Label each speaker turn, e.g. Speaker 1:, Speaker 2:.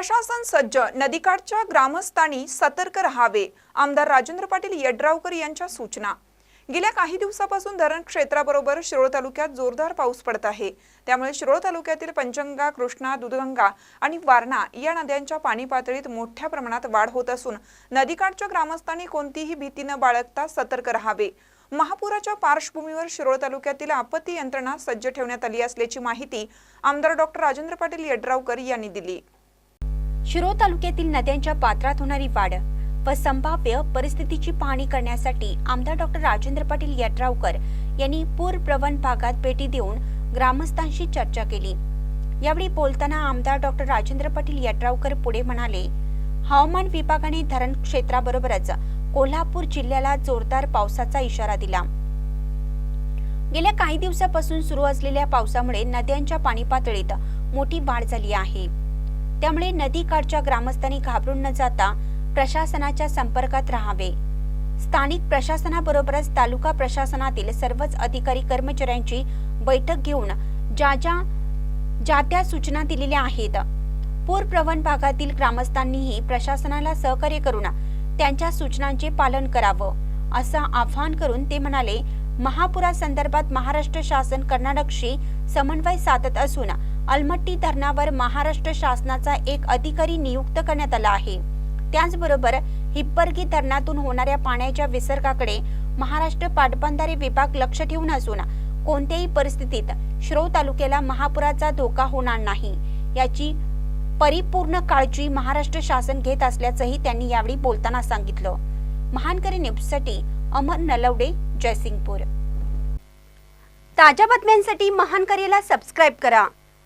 Speaker 1: प्रशासन सज्ज नदीकाठच्या ग्रामस्थांनी सतर्क राहावे आमदार राजेंद्र पाटील यड्रावकर यांच्या सूचना. गेल्या काही दिवसापासून धरण क्षेत्राबरोबर शिरोळ तालुक्यात जोरदार पाऊस पडत आहे. त्यामुळे शिरोळ तालुक्यातील पंचगंगा कृष्णा दुधगंगा आणि वारणा या नद्यांच्या पाणी पातळीत मोठ्या प्रमाणात वाढ होत असून नदीकाठच्या ग्रामस्थांनी कोणतीही भीती न बाळगता सतर्क राहावे. महापुराच्या पार्श्वभूमीवर शिरोळ तालुक्यातील आपत्ती यंत्रणा सज्ज ठेवण्यात आली असल्याची माहिती आमदार डॉक्टर राजेंद्र पाटील यड्रावकर यांनी दिली.
Speaker 2: शिरो तालुक्यातील नद्यांच्या पात्रात होणारी वाढ व संभाव्य परिस्थितीची पाहणी करण्यासाठी आमदार डॉक्टर राजेंद्र पाटील यड्रावकर यांनी पूर प्रवण भागात भेटी देऊन ग्रामस्थांशी चर्चा केली. यावेळी बोलताना आमदार डॉक्टर राजेंद्र पाटील यड्रावकर पुढे म्हणाले हवामान विभागाने धरण क्षेत्राबरोबरच कोल्हापूर जिल्ह्याला जोरदार पावसाचा इशारा दिला. गेल्या काही दिवसापासून सुरू असलेल्या पावसामुळे नद्यांच्या पाणी पातळीत मोठी वाढ झाली आहे. त्यामुळे नदीकाठच्या ग्रामस्थांनी घाबरून न जाता प्रशासनाच्या संपर्कात राहावे. स्थानिक प्रशासनाबरोबरच तालुका प्रशासनातील सर्वच अधिकारी कर्मचाऱ्यांची बैठक घेऊन ज्या ज्या ज्या त्या सूचना दिलेल्या आहेत. पूरप्रवण भागातील ग्रामस्थांनीही प्रशासनाला सहकार्य करून त्यांच्या सूचनांचे पालन करावं असं आवाहन करून ते म्हणाले महापुरासंदर्भात महाराष्ट्र शासन कर्नाटकशी समन्वय साधत असून अलमट्टी धरणावर महाराष्ट्र शासनाचा एक अधिकारी नियुक्त करण्यात आला आहे. त्याचबरोबर हिप्परगी धरणातून होणाऱ्या पाण्याच्या विसर्गाकडे महाराष्ट्र पाटबंधारे विभाग लक्ष ठेवून असून कोणत्याही परिस्थितीत श्रो तालुक्याला महापुराचा धोका होणार नाही. याची परिपूर्ण काळजी महाराष्ट्र शासन घेत असल्याचंही त्यांनी यावेळी बोलताना सांगितलं. महानकरी न्यूजसाठी अमर नलवडे जयसिंगपूर. ताज्या बातम्यांसाठी महानकरीला सबस्क्राईब करा.